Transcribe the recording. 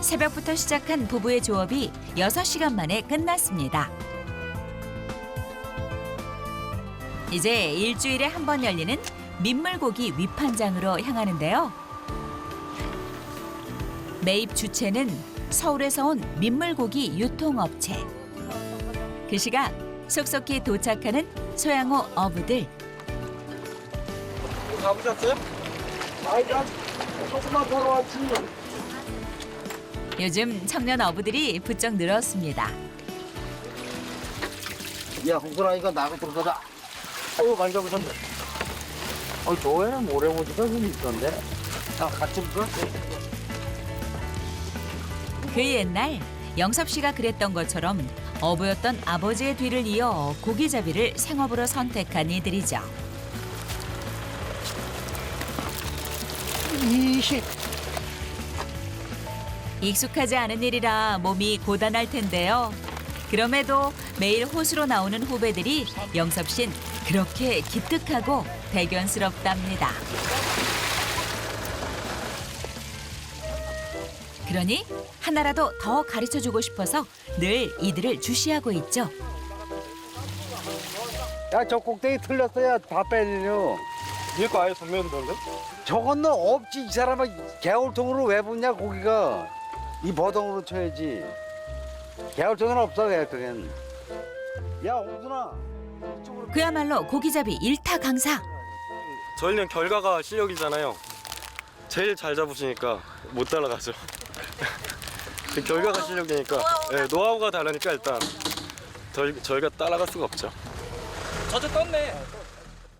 새벽부터 시작한 부부의 조업이 6시간 만에 끝났습니다. 이제 일주일에 한 번 열리는 민물고기 위판장으로 향하는데요. 매입 주체는 서울에서 온 민물고기 유통업체. 그 시각 속속히 도착하는 소양호 어부들. 가보셨어요? 아이, 나 조금만 보러 왔지. 요즘 청년 어부들이 부쩍 늘었습니다. 야, 홍순아, 이거 나가 들어가자. 어, 많이 잡으셨네. 어, 저에는 모래모지가 좀 있던데. 자, 같이 불어. 그 옛날 영섭 씨가 그랬던 것처럼 어부였던 아버지의 뒤를 이어 고기잡이를 생업으로 선택한 이들이죠. 이시. 익숙하지 않은 일이라 몸이 고단할 텐데요. 그럼에도 매일 호수로 나오는 후배들이 영섭 씨는 그렇게 기특하고 대견스럽답니다. 그러니 하나라도 더 가르쳐 주고 싶어서 늘 이들을 주시하고 있죠. 야, 저 꼭대기 틀렸어야 다 빼내려. 위에 거 아예 전면던데? 저건 너 없지. 이 사람아 개울통으로 왜 붙냐 고기가. 이 버덩으로 쳐야지. 개울통은 없어 개울통엔. 야. 이쪽으로 그야말로 고기잡이 일타 강사. 저희는 결과가 실력이잖아요. 제일 잘 잡으시니까 못 따라가죠. 그 결과가 실력이니까 네, 노하우가 다르니까 일단 저희, 저희가 따라갈 수가 없죠. 저도 떴네.